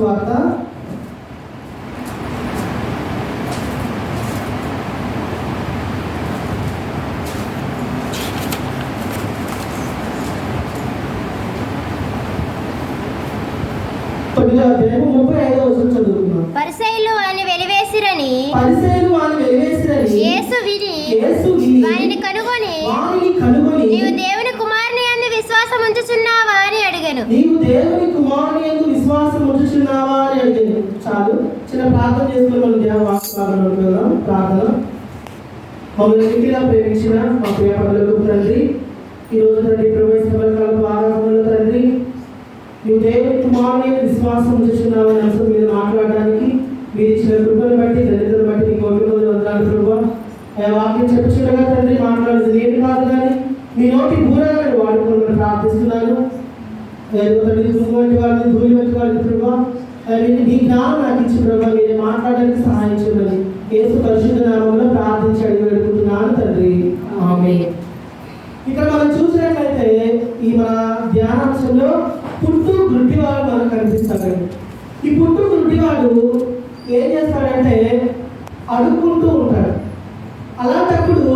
yapmakta దేవ వెళ్దాం ప్రార్థన. మమ్మల్ని ఇంటిగా ప్రేమించిన మా ప్రియ పనులకు తండ్రి ఈరోజు తండ్రి తండ్రి ప్రవేశకాలకు ఆరాధనలు తండ్రి. నీవు దేవుని కుమారుని విశ్వాసం ఉంచుచున్నావా అనే అంశం మీద మాట్లాడడానికి మీరు ఇచ్చిన కృపను బట్టి దళితులను బట్టి నీకు ఒకటి రోజు వందనాలు కృప వాక్యం చెప్పుచుండగా తండ్రి మాట్లాడేది నేను కాదు కానీ మీ నోటి బూరగా నేను వాడుకోవాలని ప్రార్థిస్తున్నాను. తండ్రి దుమ్మంటి వారిని ధూళి వంటి వారిని ప్రభా మీరు జ్ఞానం నాకు ఇచ్చి ప్రభావ మీరు మాట్లాడడానికి సహాయం చేయమని యేసు పరిశుద్ధ నామంలో ప్రార్థించి అడిగి పెడుకుంటున్నాను తండ్రి. ఇక్కడ మనం చూసినట్లయితే ఈ మన ధ్యానాంశంలో పుట్టు గుడ్డివాడు మనకు కనిపిస్తాడండి ఈ పుట్టు గుడ్డివాడు ఏం చేస్తాడంటే అడుక్కుంటూ ఉంటాడు. అలాంటప్పుడు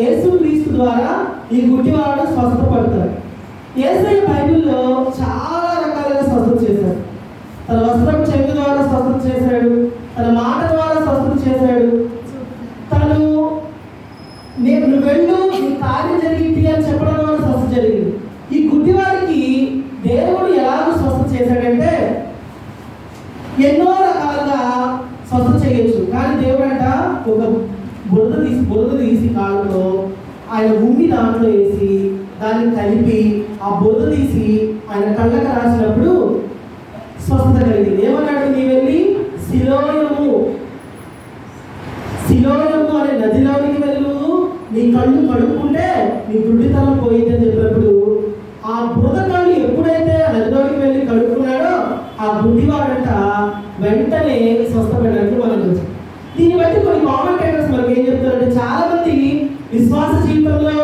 యేసు క్రీస్తు ద్వారా ఈ గుడ్డివాడు స్వస్థపడతాడు. యేసయ్య బైబిల్లో చాలా రకాలుగా స్వస్థత చేశాడు. తన వస్త్రం చెంగు ద్వారా స్వస్థత చేశాడు. తన మాట ద్వారా స్వస్థత చేశాడు తను నేను నువ్వు వెళ్ళు నీ కార్యం జరిగింది అని చెప్పడం ద్వారా స్వస్థ జరిగింది ఈ గుడ్డివాడికి దేవుడు ఎలాగ స్వస్థ చేశాడంటే ఎన్నో రకాలుగా స్వస్థ చేయొచ్చు కానీ దేవుడు అంట ఒక బురద తీసి బురద తీసి కాళ్ళలో ఆయన ఉమ్మి దాంట్లో వేసి దాన్ని కలిపి ఆ బొద్దు తీసి ఆయన కళ్ళకు రాసినప్పుడు స్వస్థత కలిగింది. ఏమన్నాడు? నీ వెళ్ళి శిలోయము శిలోయము అనే నదిలోనికి వెళ్ళు. నీ కళ్ళు కడుక్కుంటే నీ గుడ్డితనం పోయింది అని చెప్పినప్పుడు ఆ బురద కళ్ళు ఎప్పుడైతే నదిలోకి వెళ్ళి కడుక్కున్నాడో ఆ గుడ్డివాడంట వెంటనే స్వస్థపడినట్టు మనకు దీన్ని బట్టి కొన్ని కామెంటేటర్స్ మనకి ఏం చెప్తారంటే చాలా మంది విశ్వాస జీవితంలో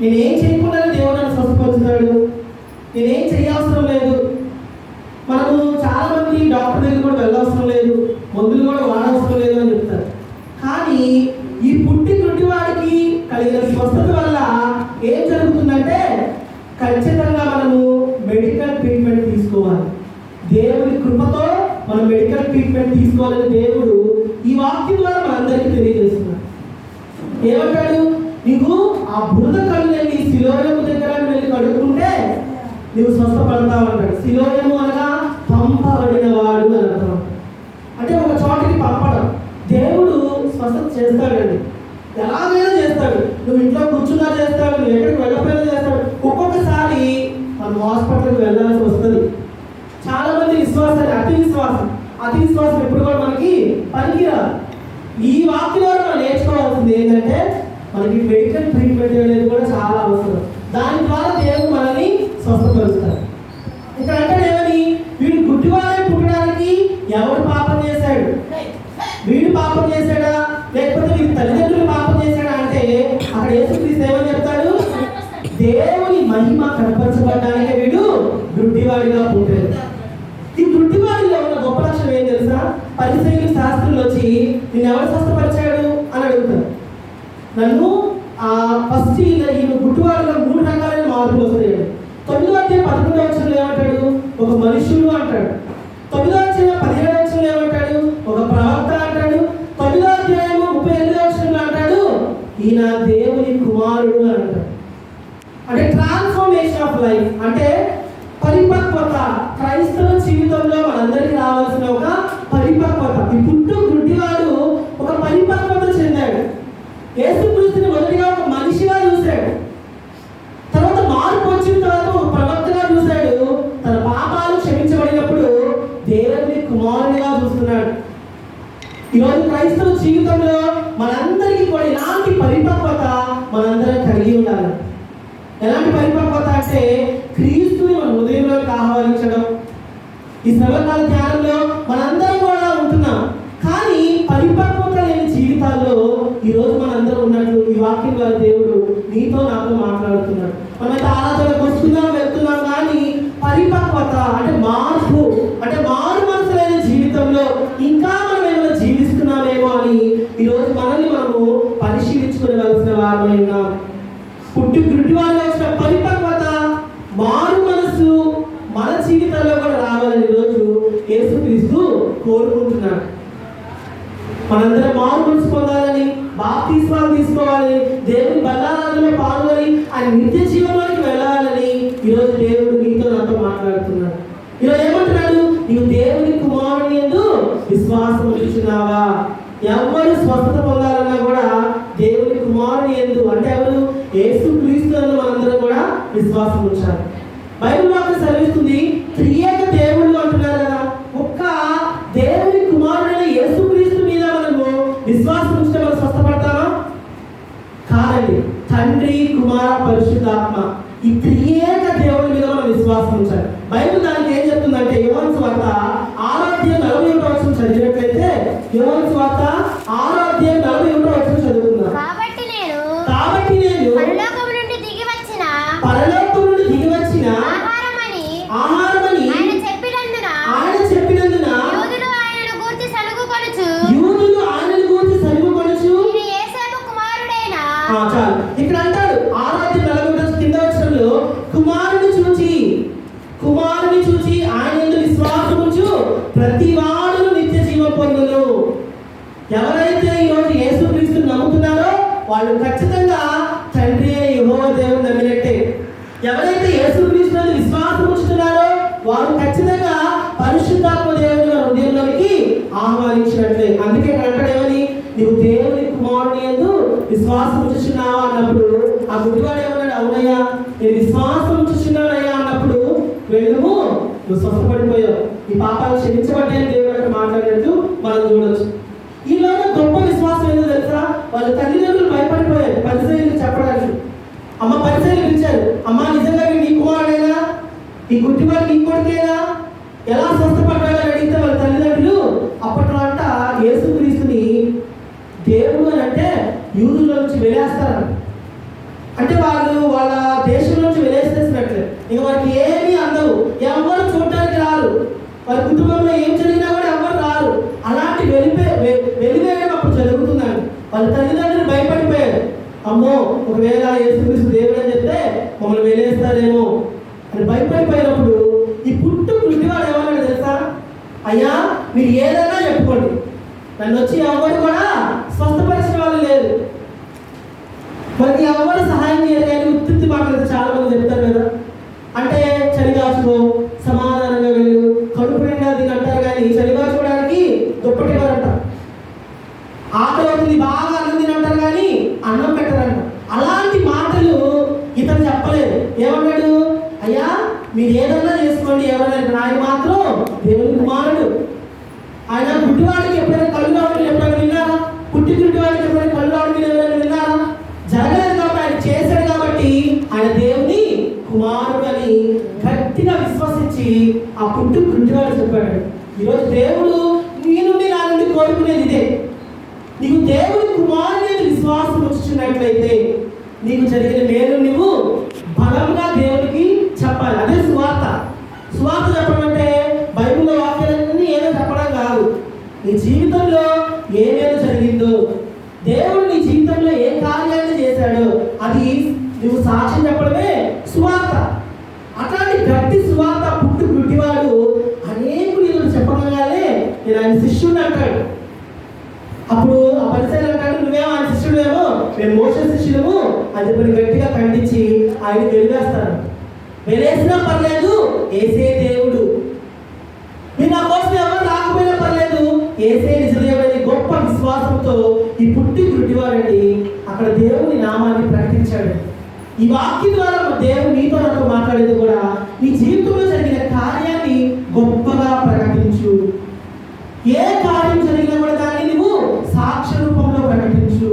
నేనేం చేయకుండా దేవుడు నన్ను స్వస్థపరుస్తాడు నేనేం చేయవసరం లేదు మనము చాలా మంది డాక్టర్ దగ్గర కూడా వెళ్ళవసరం లేదు మందులు కూడా వాడవసరం లేదు అని చెప్తారు కానీ ఈ పుట్టి గుడ్డి వాడికి కలిగిన స్వస్థత వల్ల ఏం జరుగుతుందంటే ఖచ్చితంగా మనము మెడికల్ ట్రీట్మెంట్ తీసుకోవాలి దేవుడి కృపతో మనం మెడికల్ ట్రీట్మెంట్ తీసుకోవాలని దేవుడు ఈ వాక్యం ద్వారా మనందరికీ తెలియజేస్తున్నాడు ఏమంటాడు? నీకు ఆ బురద కళ్ళు వెళ్ళి శిలోయము దగ్గర వెళ్ళి కడుక్కుంటే నువ్వు స్వస్థపడతావు అంటాడు. శిలోయము అనగా పంపబడిన వాడు అని అర్థం. అంటే ఒక చోటికి పంపడం. దేవుడు స్వస్థత చేస్తాడండి ఎలాగైనా చేస్తాడు. నువ్వు ఇంట్లో కూర్చున్నా చేస్తాడు నువ్వు ఎక్కడికి వెళ్ళకపోయినా చేస్తాడు. ఒక్కొక్కసారి మనం హాస్పిటల్కి వెళ్ళాల్సి వస్తుంది. చాలా మంది విశ్వాసాలు అతి విశ్వాసం. అతి విశ్వాసం ఎప్పుడు కూడా మనకి పనికిరాదు. ఈ వాక్యం ద్వారా మనం నేర్చుకోవాల్సింది ఏంటంటే మనకి మెడికల్ ట్రీట్మెంట్ అనేది కూడా చాలా అవసరం. దాని ద్వారా దేవుడు మనల్ని స్వస్థపరుస్తారు ఇక్కడ అంటే ఏమని? వీడు గుడ్డివాడే పుట్టడానికి ఎవరు పాపం చేశాడు? వీడు పాపం చేశాడా? లేకపోతే వీడి తల్లిదండ్రులు పాపం చేశాడా అంటే అక్కడ యేసుక్రీస్తు ఏమని చెప్తాడు? దేవుని మహిమ కనపరచబడ్డానికే వీడు గుడ్డివాడిగా పుట్టాడు. ఈ గుడ్డివాడిలో ఉన్న గొప్ప లక్షణం ఏం తెలుసా? పరిశైలు శాస్త్రులు వచ్చి నిన్ను ఎవరు స్వస్థపరిచాడు? అని అడుగుతారు. నన్ను ఆ ఫస్ట్ ఈయన గుట్టువారిలో మూడు రకాలైన మార్పులు వస్తాయి. తొమ్మిదో అధ్యాయం పదకొండో వచ్చంలో ఏమంటాడు? ఒక మనుషుడు అంటాడు. తొమ్మిదో అధ్యాయం పదిహేడు వచ్చంలో ఏమంటాడు? ఒక ప్రవక్త అంటాడు. తొమ్మిదో అధ్యాయం ముప్పై ఎనిమిదో అక్షరంలో అంటాడు? ఈయన దేవుని కుమారుడు అని అంటాడు. అంటే ట్రాన్స్ఫర్మేషన్ ఆఫ్ లైఫ్ అంటే పరిపక్వత క్రైస్తవ జీవితంలో మనందరికీ రావాల్సిన ఉన్నాం. పుట్టి గుడ్డి వచ్చిన పరిపక్వత మారు మనసు మన జీవితంలో కూడా రావాలని ఈరోజు యేసుక్రీస్తు కోరుకుంటున్నాడు. మనందరం మారు మనసు పొందాలని బాప్తీస్వాలు తీసుకోవాలని దేవుని బల్లారాధనలో పాల్గొని ఆయన నిత్య జీవనానికి వెళ్ళాలని ఈరోజు దేవుడు నీతో నాతో మాట్లాడుతున్నాడు. ఈరోజు ఏమంటున్నాడు? నీవు దేవుని కుమారుని ఎందు విశ్వాసం ఉంచున్నావా ఎవరు స్వస్థత పొందాలన్నా కూడా దేవుని కుమారుని ఎందు అంటే ఎవరు యేసు క్రీస్తు మనందరం కూడా విశ్వాసం ఉంచాలి. బైబిల్ అక్కడ సెలవిస్తుంది త్రియేక దేవుళ్ళు అంటున్నారు కదా. ఒక్క దేవుని కుమారుడైన యేసుక్రీస్తు మీద మనము విశ్వాసం ఉంచితే మనం స్వస్థపడతామా? కాదండి. తండ్రి కుమార పరిశుద్ధాత్మ ఈ త్రియేక దేవుడి మీద మనం విశ్వాసం ఉంచాలి. బైబిల్ దానికి ఏం చెప్తుందంటే యువన్ స్వార్త ఆరాధ్య నలభై ఒకటో వచ్చిన చదివినట్లయితే యువన్ స్వార్త ఆరాధ్య నలభై యహోవ దేవుని నమ్మినట్టే. ఎవరైతే యేసుక్రీస్తు విశ్వాసం ఉంచుతున్నారో వారు ఖచ్చితంగా పరిశుద్ధాత్మ దేవుని వారి హృదయంలోనికి ఆహ్వానించినట్లే. అందుకే అంటాడేమని నీవు దేవుని కుమారుని ఎందు విశ్వాసం ఉంచుతున్నావా అన్నప్పుడు ఆ గుడ్డివాడు ఏమన్నాడు? అవునయ్యా నేను విశ్వాసం ఉంచుతున్నానయ్యా అన్నప్పుడు వెళ్ళము నువ్వు స్వస్థపడిపోయావు. ఈ పాపాలు క్షమించబడ్డాయని దేవుడు అక్కడ మాట్లాడినట్టు మనం చూడొచ్చు. ఈలోగా గొప్ప విశ్వాసం ఏందో తెలుసా? వాళ్ళ తల్లిదండ్రులు భయపడిపోయారు. పరిచయం చెప్పడానికి. అమ్మ పరిశీలించారు అమ్మ నిజంగా నీ కుమారుడేనా? ఈ గుడ్డివాడు నీ కొడుకేనా? ఎలా స్వస్థపడ్డాడో అడిగితే వాళ్ళ తల్లిదండ్రులు అప్పట్లో అంట యేసుక్రీస్తుని దేవుడు అని అంటే యూదుల నుంచి అంటే వాళ్ళు వాళ్ళ దేశం నుంచి వెలేసేసినట్లే ఇక వారికి ఏమీ అందవు. ఎవరు చూడడానికి రారు. వారి కుటుంబంలో ఏం జరిగింది కూడా ఎవరు రారు అలాంటి వెలిపే వె- వెలివేయడం అప్పుడు జరుగుతుందండి వాళ్ళ తల్లిదండ్రులు భయపడిపోయారు అమ్మో ఒకవేళ యేసుక్రీస్తు దేవుడు అని చెప్తే మమ్మల్ని వెళ్ళేస్తారేమో అని భయపడిపోయినప్పుడు ఈ పుట్టు పుట్టివాడు ఏమన్నాడు తెలుసా? అయ్యా మీరు ఏదైనా చెప్పుకోండి. నన్ను వచ్చి ఎవరు కూడా స్వస్థపరిచిన వాళ్ళు లేరు మనకి ఎవరు సహాయం చేయరు కానీ ఉత్తి మాటలు చాలా మంది చెప్తారు కదా అంటే చలిగాచుకో సమాధానంగా వెళ్ళు కడుపు నిండా తిని అంటారు కానీ చలిగాచుకోవడానికి దుప్పటి ఇవ్వరంట ఆకలి అవుతుంది బాగా అన్నం తిని అంటారు కానీ అన్నం పెట్టరంట అలాంటి మాటలు ఇతను చెప్పలేదు ఏమన్నాడు? అయ్యా మీరు ఏదన్నా చేసుకోండి ఎవరైనా ఆయన మాత్రం దేవుని కుమారుడు. ఆయన గుడ్డివాడికి ఎప్పుడైనా కళ్ళు రావడం ఎప్పుడైనా విన్నారా? పుట్టి గుడ్డివాడికి ఎప్పుడైనా కళ్ళు రావడం ఎవరైనా విన్నారా? జరగలేదు కాబట్టి ఆయన చేశాడు కాబట్టి ఆయన దేవుని కుమారుడు అని గట్టిగా విశ్వసించి ఆ పుట్టు గుడ్డివాడు చెప్పాడు. ఈరోజు దేవుడు నీ నుండి నా నుండి కోరుకునేది ఇదే. నీకు దేవుని కుమారుని విశ్వాసం వచ్చినట్లయితే నీకు జరిగిన మేలు నువ్వు బలంగా దేవునికి చెప్పాలి. అదే సువార్త. సువార్త చెప్పడం అంటే బైబిల్లో వాక్యాలన్నీ ఏదో చెప్పడం కాదు. నీ జీవితంలో ఏమేదో జరిగిందో దేవుడు నీ జీవితంలో ఏ కార్యాన్ని చేశాడో అది నువ్వు సాక్ష్యం చెప్పడమే సువార్త. అట్లాంటి గట్టి స్వార్థ పుట్టి పుట్టివాడు అనేకులు ఇలా చెప్పగలగానే నేను ఆయన శిష్యుని అంటాడు. అప్పుడు ఆ పరిసరాలు అంటాడు నువ్వేమో ఆయన శిష్యుడేమో మేము మోసే శిష్యులము అది చెప్పి గట్టిగా ఖండించి ఆయన వెలివేస్తాను. వెలేసినా పర్లేదు ఏసే దేవుడు. మీరు నా కోసం ఎవరు రాకపోయినా పర్లేదు ఏసే నిజదేవుడని గొప్ప విశ్వాసంతో ఈ పుట్టి గుడ్డివారండి అక్కడ దేవుని నామాన్ని ప్రకటించాడు. ఈ వాక్యం ద్వారా దేవుడు నీతో నాతో మాట్లాడేది కూడా నీ జీవితంలో జరిగిన కార్యాన్ని గొప్పగా ప్రకటించు ఏ కార్యం జరిగినా కూడా దాన్ని నువ్వు సాక్ష్య రూపంలో ప్రకటించు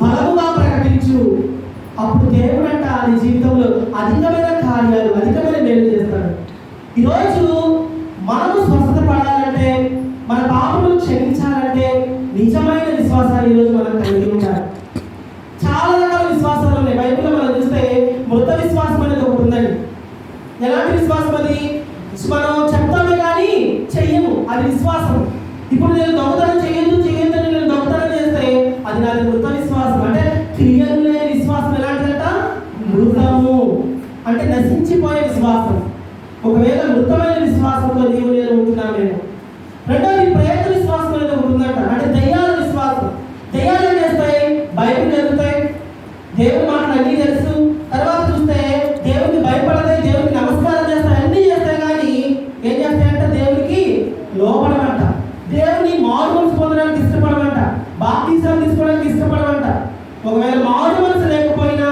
బలముగా ప్రకటించు అప్పుడు దేవుడు అంట నీ జీవితంలో అధికమైన కార్యాలు అధికమైన మేలు చేస్తాడు. ఈరోజు మనము స్వస్థ నశించిపోయే విశ్వాసం. ఒకవేళ మృతమైన విశ్వాసంతో నీవు నేను ఉంటున్నాను రెండోది ప్రేత విశ్వాసం అనేది ఒకటి ఉందంట అంటే దయ్యాల విశ్వాసం దయ్యాలు ఏం చేస్తాయి బైబిల్ చదువుతాయి దేవుని మాటలు అన్నీ తెలుసు తర్వాత చూస్తే దేవునికి భయపడతాయి దేవునికి నమస్కారం చేస్తాయి అన్నీ చేస్తాయి కానీ ఏం చేస్తాయంటే దేవునికి లోపడమంట దేవుని మారు మనసు పొందడానికి ఇష్టపడమంట బాప్తీసాలు తీసుకోవడానికి ఇష్టపడమంట ఒకవేళ మారు మనసు లేకపోయినా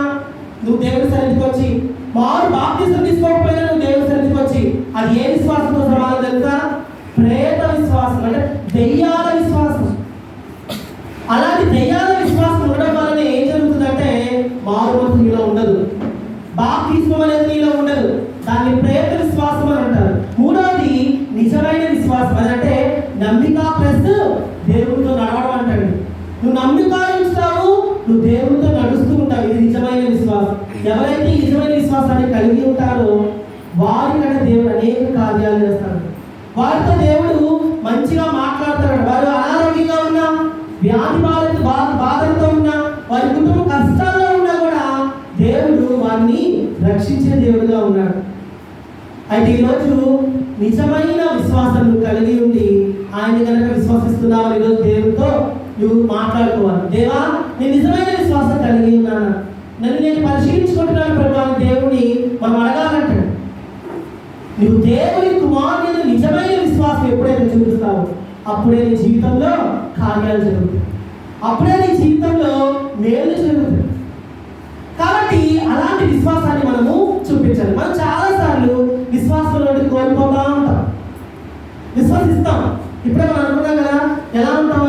నువ్వు దేవుని సన్నిధికి వచ్చి మారు బాప్తీసం తీసుకోకపోయినా నువ్వు దేవుని సన్నిధికి వచ్చి అది ఏ విశ్వాసంతో సమానం తెలుసా ప్రేత విశ్వాసం అంటే దెయ్యాల విశ్వాసం అలాంటి దెయ్యాల విశ్వాసం ఉండడం వలన ఏం జరుగుతుందంటే మారు మనసు నీలో ఉండదు బాప్తిస్మం అనేది నీలో ఉండదు దాన్ని ప్రేత విశ్వాసం అని అంటారు మూడవది నిజమైన విశ్వాసం అని అంటే నమ్మిక ప్లస్ దేవుడితో నడవడం అంటాడు నువ్వు నమ్మిక ఉంచుతావు నువ్వు దేవుడితో నడుస్తూ ఉంటావు ఇది నిజమైన విశ్వాసం ఎవరైతే ఈ నిజమైన విశ్వాసాన్ని కలిగి ఉంటారో వారికంటే దేవుడు అనేక కార్యాలు చేస్తాడు వారితో దేవుడు మంచిగా మాట్లాడతాడు. వారు అనారోగ్యంగా ఉన్నా వ్యాధి బాధ బాధలతో ఉన్నా వారి కుటుంబ కష్టాల్లో ఉన్నా కూడా దేవుడు వారిని రక్షించే దేవుడుగా ఉన్నాడు. అయితే ఈరోజు నిజమైన విశ్వాసం కలిగి ఉండి ఆయన కనుక విశ్వసిస్తున్నావు ఈరోజు దేవుడితో నువ్వు మాట్లాడుకోవాలి. దేవా నేను నిజమైన విశ్వాసం కలిగి ఉన్నాను. నన్ను నేను పరిశీలించుకుంటున్నాను ప్రభు దేవుని మనం అడగాలంటాడు నువ్వు దేవుని కుమారుని నిజమైన విశ్వాసం ఎప్పుడైతే చూపిస్తావో అప్పుడే నీ జీవితంలో కార్యాలు జరుగుతాయి. అప్పుడే నీ జీవితంలో మేలు జరుగుతుంది కాబట్టి అలాంటి విశ్వాసాన్ని మనము చూపించాలి. మనం చాలాసార్లు విశ్వాసంలో కోల్పోతా ఉంటాం. విశ్వసిస్తాం. ఇప్పుడే మనం అనుకున్నాం కదా ఎలా ఉంటాం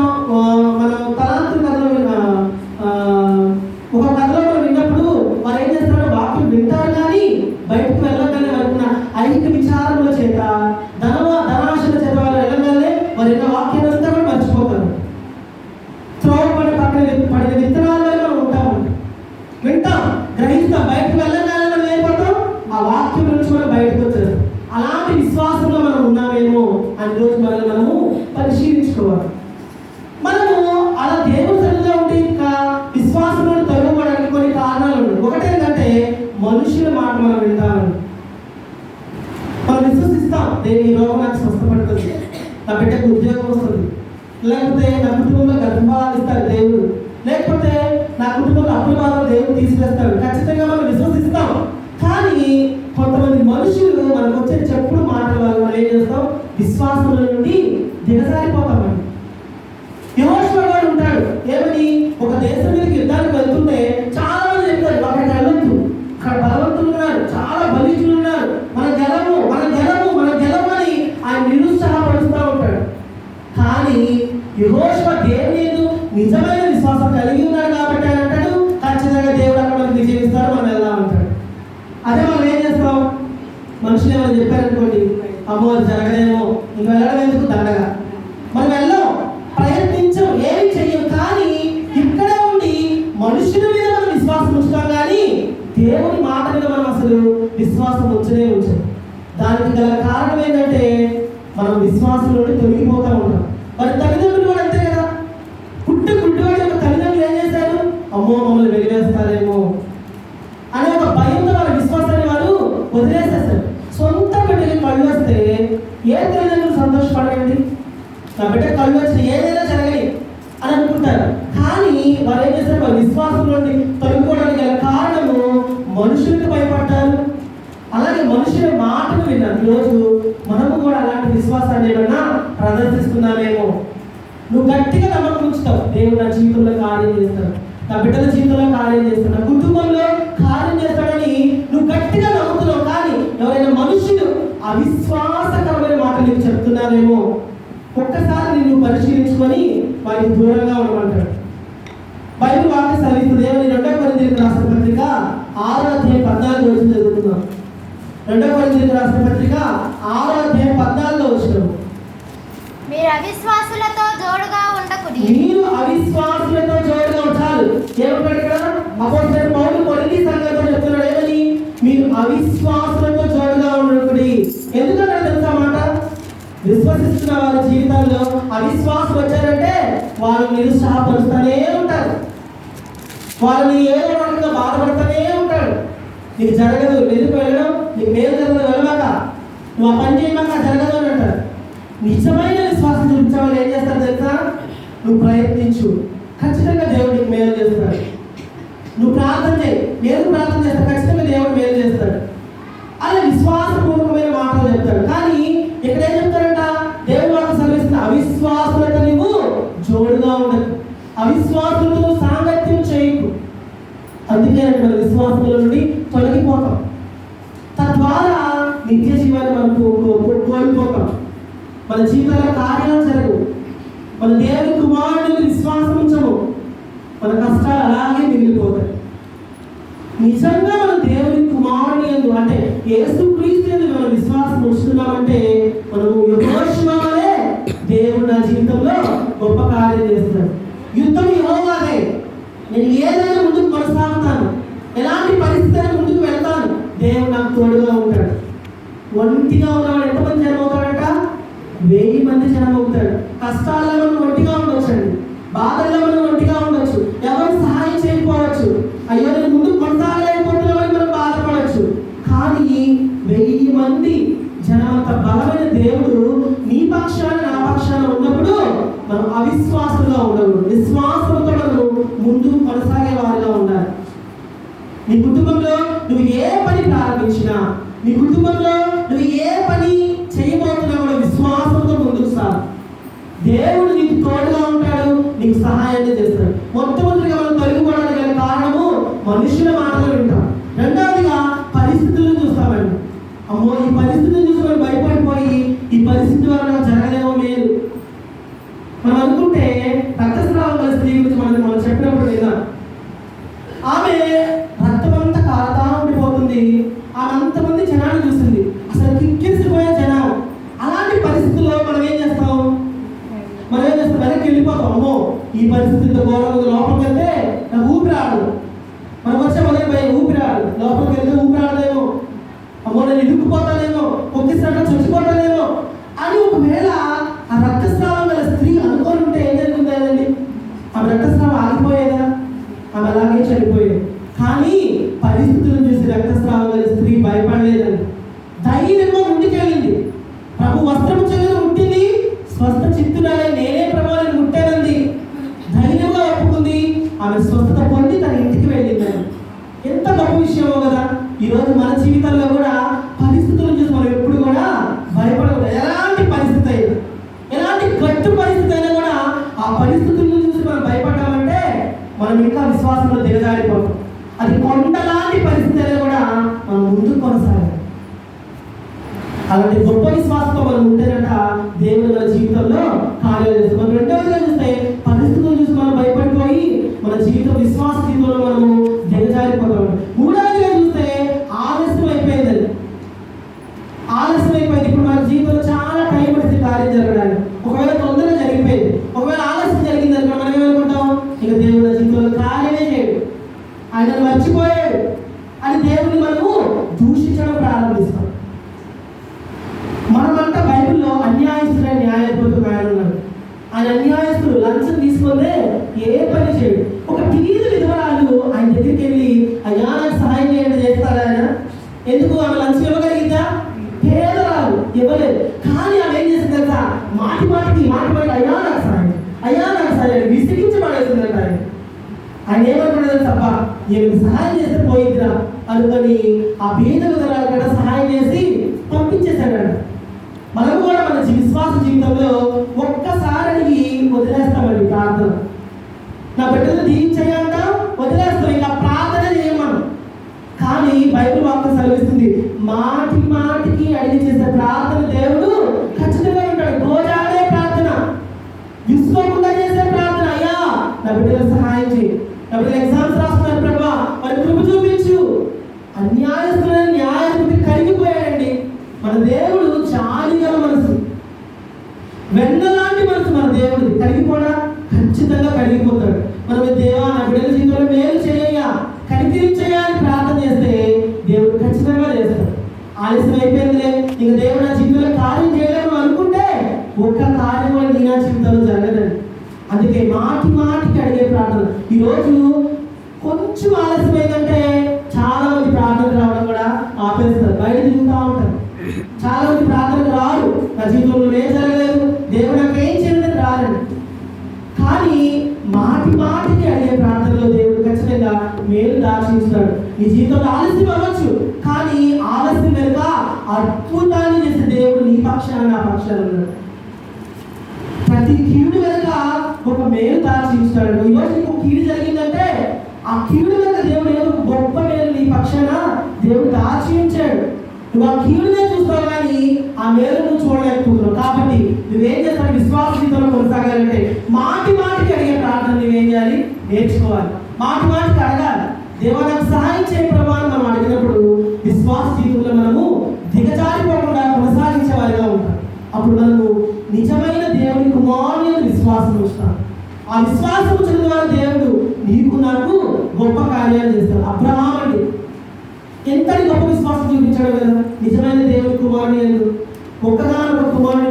నేను ఈ రోగం నాకు స్వస్థపడుతుంది. నా బిడ్డకు ఉద్యోగం వస్తుంది. లేకపోతే నా కుటుంబంలో గర్భఫలాలు ఇస్తారు దేవుడు. లేకపోతే నా కుటుంబంలో అప్పుల దేవుడు తీసివేస్తాడు ఖచ్చితంగా మనం విశ్వసిస్తాం. కానీ కొంతమంది మనుషులు మనకు వచ్చే చెప్పుడు మాటల వల్ల మనం ఏం చేస్తాం? విశ్వాసం నుండి దిగజారిపోతామండి. యహోషువ గారు ఉంటాడు. ఏమని? ఒక దేశం మీదకి యుద్ధానికి వెళ్తుంటే చాలా మనుషులు ఏమైనా చెప్పారనుకోండి అమ్మో అది జరగలేమో ఇంకా వెళ్ళడం ఎందుకు దండగా? మనం వెళ్ళాం ప్రయత్నించం ఏమి చెయ్యం కానీ ఇక్కడ ఉండి మనుషుల మీద మనం విశ్వాసం ఉంచుతాం కానీ దేవుని మాట మీద మనం అసలు విశ్వాసం ఉంచనే ఉంచాం. దానికి గల కారణం ఏంటంటే మనం విశ్వాసం నుండి తొలగిపోతూ ఉంటాం. మరి తల్లిదండ్రులు కూడా అంతే కదా. పుట్టి గుడ్డివాడి యొక్క తల్లిదండ్రులు ఏం చేశారు? అమ్మో మమ్మల్ని వెలివేస్తారేమో అనే ఒక భయంతో వాళ్ళ విశ్వాసాన్ని వారు వదిలేసేస్తారు సొంత బిడ్డకి కళ్ళు వస్తే ఏ తల్లిదండ్రులు సంతోషపడకండి. నా బిడ్డ కళ్ళు వచ్చిన ఏదైనా జరగని అని అనుకుంటారు. కానీ వారు ఏం చేస్తారు? వారి విశ్వాసం నుండి తొలగిపోవడానికి గల కారణము మనుషులకు భయపడ్డారు అలాగే మనుషుల మాటను విన్నారు. ఈరోజు మనము కూడా అలాంటి విశ్వాసాన్ని ఏమన్నా ప్రదర్శిస్తున్నామేమో. నువ్వు గట్టిగా నమ్మకం ఉంచుతావు. దేవుడు నా జీవితంలో కార్యం చేస్తాడు. నా బిడ్డల జీవితంలో కార్యం చేస్తాడు. నా కుటుంబంలో కార్యం చేస్తాడని నువ్వు గట్టిగా నమ్ముతున్నావు. కానీ ఎవరైనా మనుషులు అవిశ్వాసకరమైన చెప్తున్నారేమో ఒక్కసారి నిన్ను పరిశీలించుకొని వారికి దూరంగా ఉండమంటాడు. బైబిల్ వాక్య సెలవిస్తుంది. ఏమని రెండో కొరింథీయులకు రాసిన పత్రిక ఆరో అధ్యాయం పద్నాలుగు వచ్చిన చదువుతున్నాం రెండో కొరింథీయులకు రాసిన పత్రిక ఆరో అధ్యాయం పద్నాలుగులో వచ్చినాం మీరు అవిశ్వాసులతో జోడుగా ఉండకుడి మీరు అవిశ్వాసులతో జోడుగా ఉంచాలి ఏమంటాడు ఇక్కడ? అపోజిట్ విశ్వసిస్తున్న వారి జీవితాల్లో అవిశ్వాసం వచ్చారంటే వాళ్ళు నిరుత్సాహపరుస్తూనే ఉంటారు. వాళ్ళని ఏదో రకంగా బాధపడుతూనే ఉంటాడు నీకు జరగదు ఎందుకు వెళ్ళడం నీకు మేలు జరగదు వెళ్ళమాక. నువ్వు ఆ పని చేయమాక జరగదు అని అంటారు. నిజమైన విశ్వాసం చూపించే వాళ్ళు ఏం చేస్తారు తెలుసా? నువ్వు ప్రయత్నించు. ఖచ్చితంగా దేవుడు నీకు మేలు చేస్తాడు. నువ్వు ప్రార్థన చేయి. నేను ప్రార్థన చేస్తా. ఖచ్చితంగా దేవుడు మేలు చేస్తాడు. అలా విశ్వాసపూర్వకమైన మాటలు చెప్తాడు. కానీ ఇక్కడ ఏం దేవుడు మాకు సెలవిస్తున్న అవిశ్వాసులతో నువ్వు జోడుగా ఉండదు అవిశ్వాసులతో సాంగత్యం చేయకు అందుకే మన నుండి తొలగిపోతాం. తద్వారా నిత్య జీవాన్ని మనం కోల్పోతాం మన జీవితంలో కార్యాలు జరగవు. మన దేవుని కుమారుడిని విశ్వాసం ఉంచము మన కష్టాలు అలాగే మిగిలిపోతాయి. నిజంగా మన దేవుని కుమారుని ఎందు అంటే యేసు క్రీస్తు ఎందు మనం విశ్వాసం ఉంచుతున్నామంటే మనము యహోశివాలే దేవుడు నా జీవితంలో గొప్ప కార్యం చేస్తాడు యుద్ధం యహోవాదే నేను ఏదైనా ముందుకు కొనసాగుతాను ఎలాంటి పరిస్థితి ముందుకు వెళ్తాను దేవుడు నాకు తోడుగా ఉంటాడు ఒంటిగా ఉన్నవాడు ఎంతమంది జనం అవుతాడట వెయ్యి మంది జనం అవుతాడు కష్టాల్లో మనం ఒంటిగా ఉండొచ్చండి బాధల్లో మనం ఒంటిగా ఉండొచ్చు. ఎవరు సహాయం చేయకపోవచ్చు. అయ్యో నేను ముందు కొనసాగలేకపోతున్నామని మనం బాధపడవచ్చు కానీ వెయ్యి మంది జనమంత బలమైన దేవుడు నీ పక్షాన నా పక్షాన ఉన్నప్పుడు మనం అవిశ్వాసంగా ఉండకూడదు. విశ్వాసంతో మనం ముందు కొనసాగే వారిగా ఉండాలి. నీ కుటుంబంలో నువ్వు ఏ పని ప్రారంభించినా నీ కుటుంబం మనుషుల మాటలు వింటాం. రెండవదిగా పరిస్థితులను చూస్తామండి. అమ్మో ఈ పరిస్థితిని చూసుకొని భయపడిపోయి ఈ పరిస్థితి వల్ల నాకు జరగలేమో మేలు మనం అనుకుంటే రక్తస్రావం గల స్త్రీ గురించి మనం మనం చెప్పినప్పుడు లేదా? ఆమె రక్తమంతా కారుతా ఉండిపోతుంది. ఆమె అంతమంది జనాన్ని చూసింది అసలు కిక్కిరిసిపోయే జనం. అలాంటి పరిస్థితుల్లో మనం ఏం చేస్తాం? మనం ఏం చేస్తాం? వెనక్కి వెళ్ళిపోతాం. అమ్మో ఈ పరిస్థితితో ఘోరంగా లోపలికి వెళ్తే నాకు ఊపిరి ఆడదు. వచ్చే మొదటి భయం ఊపిరి ఆడదు లోపలికి వెళ్తే ఊపిరి ఆడదేమో అమ్మో నేను ఇరుక్కుపోతానేమో మనం ఇంకా విశ్వాసంలో దిగజారిపోతాం. అది కొండలాంటి పరిస్థితి కూడా మనం ముందుకు కొనసాగాలి. అలాంటి గొప్ప విశ్వాసంతో మనం ఉంటేనట దేవుని జీవితంలో కార్యాలు చేస్తాం మనం రెండవదిగా చూస్తే పరిస్థితులు చూసి మనం భయపడిపోయి మన జీవితం విశ్వాస జీవితంలో మనము దిగజారిపోతాం మూడవదిగా చూస్తే ఆలస్యం అయిపోయిందండి ఆలస్యం అయిపోయింది ఇప్పుడు మన జీవితంలో చాలా టైం పడుతుంది కార్యం జరగడానికి ఒకవేళ తొందరగా జరిగిపోయింది ఒకవేళ ఆలస్యం జరిగింది అనుకో మనం ఏమనుకుంటాం ఇక దేవుడు నా జీవితంలో కార్యమే చేయడు ఆయన మర్చిపోయాడు అని దేవుడిని మనము దూషించడం ప్రారంభిస్తాం మనమంట బైబిల్లో అన్యాయస్తులైన న్యాయాధిపతులు ఆయన ఉన్నాడు ఆయన అన్యాయస్తులు లంచం తీసుకుంటే ఏ పని చేయడు ఒక పీరు విధవరాలు ఆయన దగ్గరికి వెళ్ళి అయ్యా నాకు సహాయం చేయండి చేస్తాడా ఆయన ఎందుకు ఆమె లంచం ఇవ్వగలిగిందా పేదరాలు ఇవ్వలేదు కానీ ఆమె ఏం చేసింది తెలుసా మాటి మాటికి మాటి మాటికి అయ్యా నాకు సహాయం అయ్యా నాకు సహాయం విసిగించి పడేసిందంట ఆయన ఆయన ఏమనుకున్నది తప్ప ఈమెకు సహాయం చేస్తే పోయిందిరా అనుకొని ఆ బీద విధరాలు కూడా సహాయం చేసి పంపించేశాడంట మనం కూడా మన జీ- విశ్వాస జీవితంలో ఒక్కసారి అడిగి వదిలేస్తామండి ప్రార్థన నా బిడ్డలు దీవించేయంట వదిలేస్తాం ఇంకా ప్రార్థన చేయమను కానీ బైబిల్ వాక్యం సెలవిస్తుంది మాటి మాటికి అడిగి చేసే ప్రార్థన దేవుడు ఖచ్చితంగా ఉంటాడు గోజాడే ప్రార్థన విసుకోకుండా చేసే ప్రార్థన అయ్యా నా బిడ్డలకు సహాయం చేయి నా బిడ్డలు ఎగ్జామ్స్ రాస్తున్నారు ప్రభా దాచించుతాడు నీ జీవితంలో ఆలస్యం అవ్వచ్చు కానీ ఆలస్యం వెనుక అద్భుతాన్ని చేసే దేవుడు నీ పక్షాన నా పక్షాన ఉన్నాడు. ప్రతి కీడు వెనుక ఒక మేలు దాచించుతాడు ఈ రోజు నీకు కీడు జరిగిందంటే ఆ కీడు వెనుక దేవుడు ఏదో ఒక గొప్ప మేలు నీ పక్షాన దేవుడు దాచి ఉంచాడు నువ్వు ఆ కీడునే చూస్తావు కానీ ఆ మేలు నువ్వు చూడలేకపోతున్నావు. కాబట్టి నువ్వేం చేస్తావు? విశ్వాస జీవితంలో కొనసాగాలంటే మాటి మాటికి అడిగే ప్రార్థన నువ్వేం చేయాలి? నేర్చుకోవాలి. మాటి మాటికి అడగాలి. దేవా నాకు సహాయం చేయ ప్రమాణం మనం అడిగినప్పుడు విశ్వాస జీవితంలో మనము దిగజారిపోకుండా కొనసాగించే వారిగా ఉంటాం. అప్పుడు మనము నిజమైన దేవుని కుమారుని విశ్వాసం ఉంచుతాం. ఆ విశ్వాసం చెందిన ద్వారా దేవుడు నీకు నాకు గొప్ప కార్యాలు చేస్తాడు అబ్రహాం అండి ఎంతటి గొప్ప విశ్వాసం చూపించాడు కదా నిజమైన దేవుని కుమారుని ఎందు. ఒక్కగానొక కుమారుని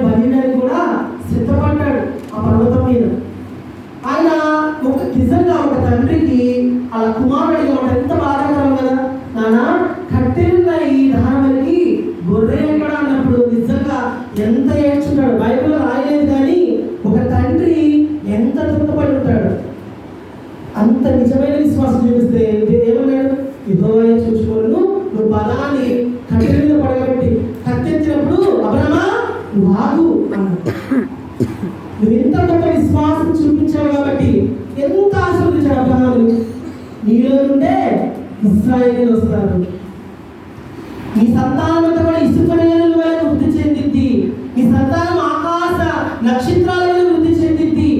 నీలో ఇస్రాయేలీలు వస్తారు. నీ సంతానం అంతా కూడా ఇసుక నేలల వలె వృద్ధి చెందిద్ది. నీ సంతానం ఆకాశ నక్షత్రాల వలె వృద్ధి చెందిద్ది.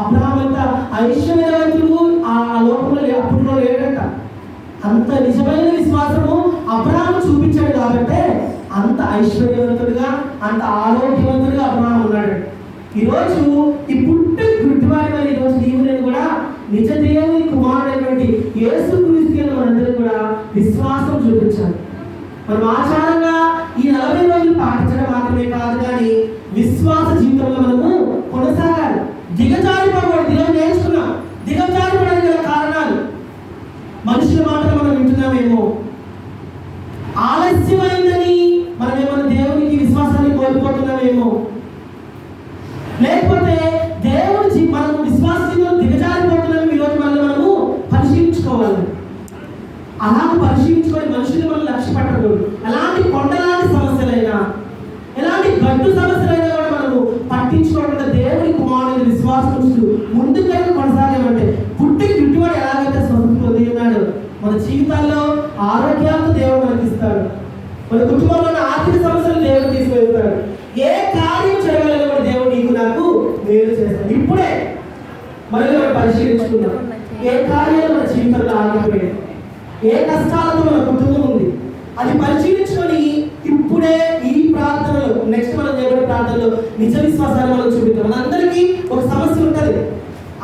అబ్రహాం అంత ఐశ్వర్యవంతుడు ఆ ఆ లోకంలో అప్పట్లో లేడట. అంత నిజమైన విశ్వాసము అబ్రహాం చూపించాడు కాబట్టి అంత ఐశ్వర్యవంతుడుగా అంత ఆరోగ్యవంతుడుగా అబ్రహాం ఉన్నాడు. ఈరోజు ఈ పుట్టి గుడ్డివాడి వారి ఈరోజు నీవు నేను కూడా నిజ విశ్వాసం చూపించాలి. మనం ఆచారం ఈ నలభై రోజులు పాటించడం మాత్రమే కాదు కానీ విశ్వాస జీవితంలో మనము కొనసాగాలి దిగజారిపోకూడదు ఈరోజు నేర్చుకున్నాం దిగజారిపోవడానికి గల కారణాలు మనుషుల మాటలు మనం వింటున్నామేమో ఆలస్యమైందని మనం ఏమైనా దేవునికి విశ్వాసాన్ని కోల్పోతున్నామేమో లేకపోతే దేవుడి జీ- మనం విశ్వాస జీవితంలో దిగజారిపోతున్నాం ఈరోజు మనల్ని మనము పరిశీలించుకోవాలి అలా పరిశీలించుకొని మనుషులు మనం లక్ష్య పెట్టకూడదు ఎలాంటి కొండలాంటి సమస్యలైనా ఎలాంటి గడ్డు సమస్యలైనా కూడా మనము పట్టించుకోకుండా దేవుని కుమారుని విశ్వాసం ఉంచుతూ ముందుకైనా కొనసాగామంటే పుట్టి గిట్టుబాటు ఎలాగైతే స్వస్థత పొంది ఉన్నాడు మన జీవితాల్లో ఆరోగ్యాలను దేవుడు మనకి ఇస్తాడు మన కుటుంబంలో ఉన్న ఆర్థిక సమస్యలు దేవుడు తీసుకెళ్తాడు ఏ కార్యం చేయగలిగిన కూడా దేవుడు నీకు నాకు మేలు చేస్తాం. ఇప్పుడే మళ్ళీ మనం పరిశీలించుకుందాం. ఏ కార్యాలు మన జీవితంలో ఆగిపోయాయి? ఏ కష్టాలతో మన కుటుంబం ఉంది? అది పరిశీలించుకొని ఇప్పుడే ఈ ప్రార్థనలో నెక్స్ట్ మనం చేయబడే ప్రార్థనలో నిజ విశ్వాసాన్ని మనం చూపిద్దాం. మనందరికీ ఒక సమస్య ఉంటుంది.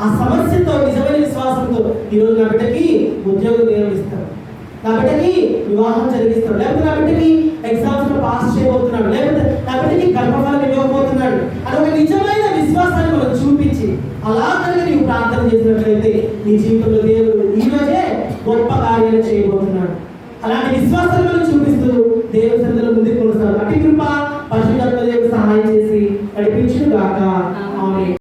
ఆ సమస్యతో నిజమైన విశ్వాసంతో ఈరోజు నా బిడ్డకి ఉద్యోగం నిర్వహిస్తారు నా బిడ్డకి వివాహం జరిగిస్తాడు. లేకపోతే నా బిడ్డకి ఎగ్జామ్స్లో పాస్ చేయబోతున్నాడు. లేకపోతే నా బిడ్డకి గర్భఫలం ఇవ్వబోతున్నాడు. అని ఒక నిజమైన విశ్వాసాన్ని మనం చూపించి అలా కనుక నీవు ప్రార్థన చేసినట్లయితే నీ జీవితంలో దేవుడు ఈ రోజే గొప్ప కార్యాలు చేయబోతున్నాడు. అలాంటి విశ్వాసాన్ని మనం చూపిస్తూ దేవుని సన్నిధిలో ముందుకు కొనసాగు అటు కృప పరిశుద్ధ దేవుడు సహాయం చేసి నడిపించును గాక ఆమె